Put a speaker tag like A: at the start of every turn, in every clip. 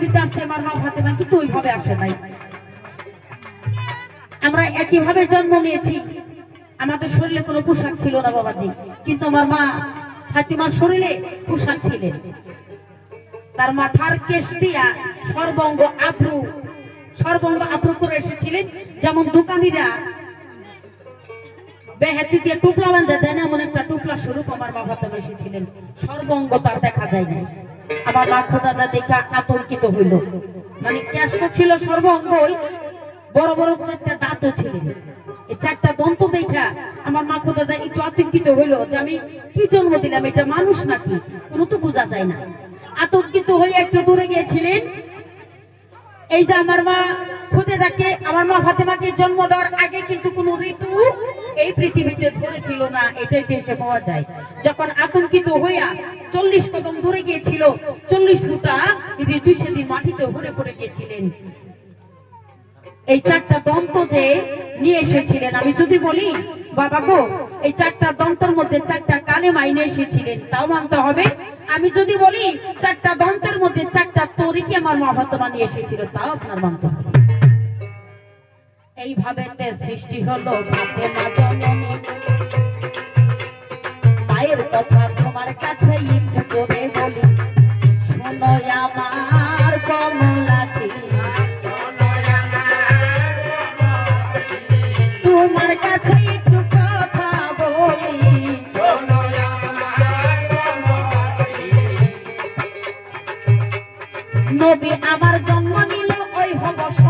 A: আমার মা ফাতেমা, কিন্তু ওইভাবে আসে নাই। আমরা একইভাবে জন্ম নিয়েছি। আমাদের শরীরে কোনো পোশাক ছিল না বাবাজি, কিন্তু আমার মা ফাতিমার শরীরে পোশাক ছিলেন। তার মাথার কেশ দিয়া সর্বঙ্গ আব্রু সর্বঙ্গ আপ্রু করে এসেছিলেন। যেমন দোকানিরা বেহাতি দিয়ে টুকলা বান্ধে দেন এমন একটা টুকলা স্বরূপ আমার বাবা তো এসেছিলেন। সর্বঙ্গ তার দেখা যায় না আমার মা খোদাদা দেখা আতঙ্কিত হইল। মানে ক্যাশ তো ছিল সর্বঙ্গই, বড় বড় চারটা দাঁতও ছিল। এই চারটা দন্ত দেখা আমার মা খোদাদা একটু আতঙ্কিত হইল যে আমি কি জন্ম দিলাম, এটা মানুষ নাকি? কোনো তো বোঝা যায় না। আতঙ্কিত হয়ে একটু দূরে গিয়েছিলেন। এই যে আমার মা খুদে দেখে আমার মা ফাতেমাকে জন্ম দেওয়ার আগে কিন্তু কোনো ঋতু এই পৃথিবীতে ঝরেছিল না এটা ইতিহাসে পাওয়া যায়। যখন আতঙ্কিত হইয়া চল্লিশ কদম দূরে গিয়েছিল, চল্লিশ ফুটা ঋতু সেদিন মাটিতে ভরে পড়ে গিয়েছিলেন। এই চারটা দন্ত যে নিয়ে এসেছিলেন, আমি যদি বলি, বাবা গো, এই চারটা দন্তের মধ্যে চারটা কালে মাইনে এসেছিলেন, তাও মানতে হবে? আমি যদি বলি, চারটা দন্তের মধ্যে চারটা তরিকে আমার মহাত্মা নিয়ে এসেছিল, তাও আপনার মানতে হবে। এইভাবে সৃষ্টি হলো জননী। মায়ের কথা তোমার কাছে একটু করে বলি। শোনো আমার কমলাটি তোমার কাছে একটু কথা বলি। নবী আমার জন্ম নিল ওই হব সংসারে কীভাবে কে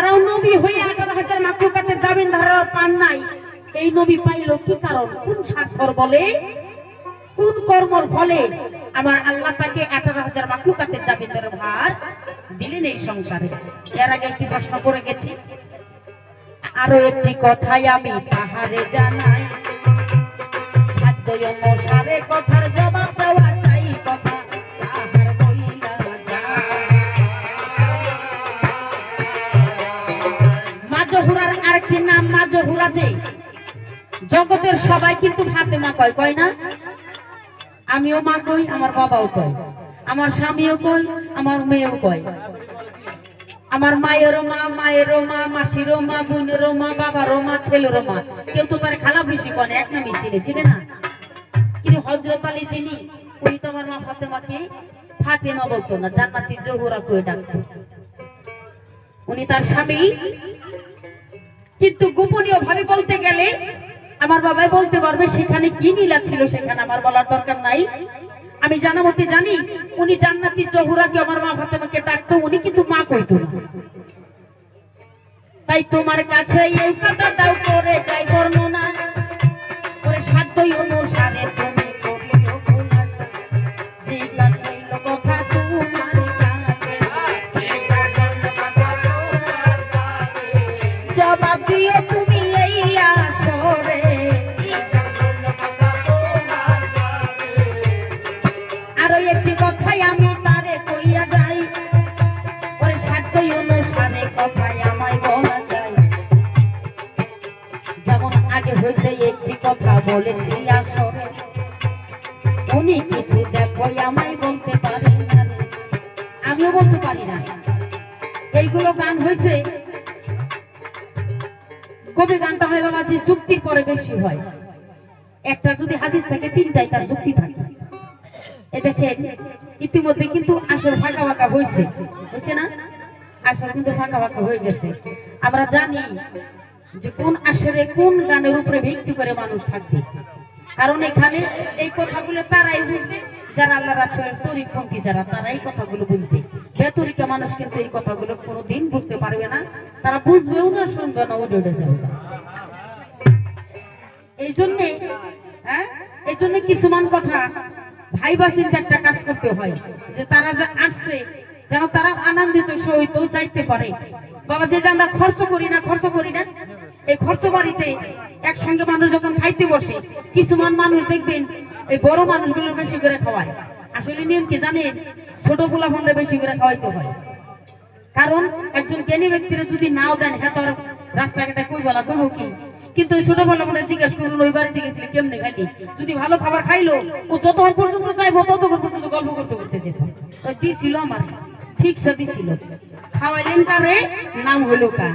A: তারাও নবী হয়ে আঠারো হাজার মাকলুকাতের জামিন ধারা পান নাই। এই নবী পাইল কি কারণ? কোন স্বার্থর বলে? কোন কর্মর ফলে? আমার আল্লাহ তাকে আঠারো হাজার মাকলুকাতের জামিনের ভার দিলেন এই সংসারে। এর আগে একটি প্রশ্ন করে গেছি। আরও একটি কথাই আমি পাহাড়ে জানাই। অনুসারে কথার জবাব আরেকটি নাম মাজহুরা যে জগতের সবাই কিন্তু ফাতেমা কয় কয় না? আমিও মা কই, আমার বাবাও কয়। আমার স্বামীও কয়, আমার মেয়েও কয়। আমার মায়েরও মা মায়েরও মা, মাসিরও মা, বোনেরও মা, বাবারও মা, ছেলেরও মা। কেউ তো তার খালা বেশি কনে এক নামই চিনে চিনে না? কিন্তু হজরত আলী চিনি উনি তো আমার মা ফাতেমাকে ফাতেমা বলতো না, জান্নাতি জহুরা কয়ে ডাকতো। উনি তার স্বামী কিন্তু গোপনীয় ভাবে বলতে গেলে আমার বাবাই বলতে পারবে সেখানে কি নীলা ছিল সেখানে আমার বলার দরকার নাই। আমি জানা মতে জানি, উনি জান্নাতি জহুরাকে আমার মা ফাতেমাকে ডাকতো, উনি কিন্তু মা কইতো তাই তোমার কাছে এই কথাটাও করে যাই বর্ণনা আগে একটি কথা বলেছি আসরে উনি কিছু দেখো, আমায় বলতে পারেন না। আমিও বলতে পারি না। এইগুলো গান হয়েছে। কবি গানটা হয় বাবা, যে যুক্তির পরে বেশি হয়। একটা যদি হাদিস থাকে, তিনটাই তার যুক্তি থাকে। এ দেখেন, ইতিমধ্যে কিন্তু আসর ফাঁকা ফাঁকা হয়েছে। হয়েছে না? আসর কিন্তু ফাঁকা ফাঁকা হয়ে গেছে। আমরা জানি যে কোন আসরে কোন গানের উপরে ভিত্তি করে মানুষ থাকবে। কারণ এখানে এই কথাগুলো তারাই বুঝবে, যারা আল্লাহ রাসূলের তরিকপন্থী যারা তারা এই কথাগুলো বুঝবে। বেতরিকা মানুষ কিন্তু এই কথাগুলো কোনোদিন বুঝতে পারবে না, তারা বুঝবেও না, শুনবে না উঠে উঠে যাবে। এই জন্যে হ্যাঁ এই জন্য কিছুমান কথা ভাই বাসিন্দা একটা কাজ করতে হয়, যে তারা যে আসছে, যেন তারা আনন্দিত সহিত যাইতে পারে। বাবা যে আমরা খরচ করি না, খরচ করি না এই খরচ বাড়িতে একসঙ্গে মানুষ যখন খাইতে বসে কিছুমান মানুষ দেখবেন এই বড় মানুষগুলো বেশি করে খাওয়ায়। আসলে নিয়ম কি জানেন? ছোটগুলা ফোনটা বেশি করে খাওয়াইতে হয়। কারণ একজন জ্ঞানী ব্যক্তিরা যদি নাও দেন হ্যাঁ তোর রাস্তাঘাটে কই বলা কইব কি? কিন্তু ওই ছোট বলা মনে জিজ্ঞেস করুন, ওই বাড়িতে গেছিলে কেমনে খাইলি? যদি ভালো খাবার খাইলো, ও যতক্ষণ পর্যন্ত চাইব ততক্ষণ পর্যন্ত গল্প করতে করতে যেত দিছিল আমার, ঠিক সে দিছিল খাওয়াইলেন কারে? নাম হলো কার?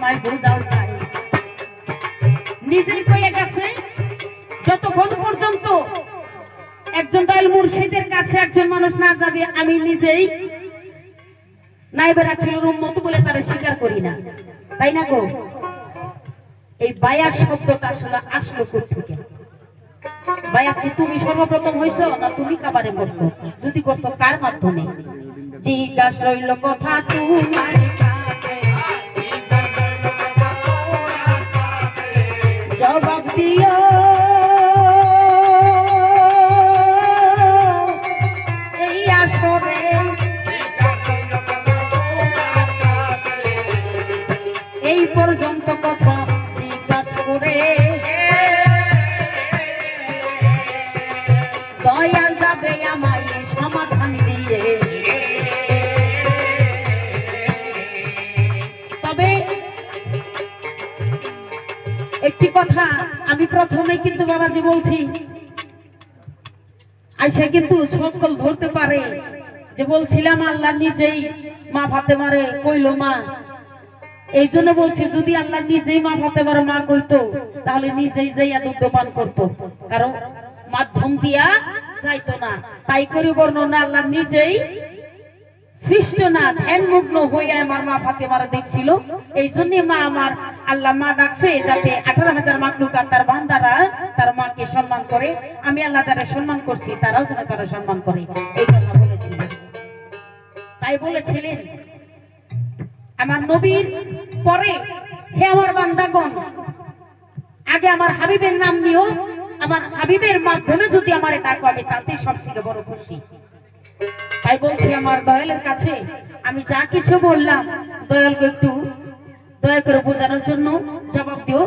A: আমায় তাই নিজেই গেছে যতক্ষণ পর্যন্ত একজন মুর্শিদের কাছে একজন মানুষ না যাবে, আমি নিজেই রাখছিল উম্মত বলে তারা স্বীকার করি না। তাই না গো? এই বায়ার শব্দটা আসলে আসলো বায়া কি তুমি সর্বপ্রথম হইছো না তুমি কাবারে করছ যদি করছ কার মাধ্যমে? জিজ্ঞাসা রইল, কথা তোমার তবে একটি কথা আমি প্রথমে কিন্তু বাবাজি বলছি, আইসা কিন্তু সকল ধরতে পারে। যে বলছিলাম, আল্লাহ নিজেই মা ভাতে মারে কইলো, মা এই জন্য বলছি, যদি আল্লাহ নিজেই মা ভাতে মারে মা কইতো, তাহলে নিজেই যাইয়া দুগ্ধ পান করতো। কারণ মাধ্যম দিয়া যাইতো না। তাই করে বর্ণনা, আল্লাহ নিজেই সৃষ্ট না হইয়া আমার মা ফাতে মারা দেখছিল এই জন্য মা আমার, আল্লাহ মা ডাকছে যাতে আঠারো হাজার মাকলুকার তার বান্দারা তার মাকে সম্মান করে। আমি আল্লাহ যারা সম্মান করছি, তারাও যেন তারা সম্মান করে। এই কথা বলেছিলেন। তাই বলেছিলেন আমার নবীর পরে হে আমার বান্দাগণ, আগে আমার হাবিবের নাম নিও, আমার হাবিবের মাধ্যমে যদি আমার এটা কবে তাতে সবথেকে বড় খুশি। তাই বলছি আমার দয়ালের কাছে, আমি যা কিছু বললাম, দয়ালকে একটু দয়া করে বোঝানোর জন্য জবাব দিও।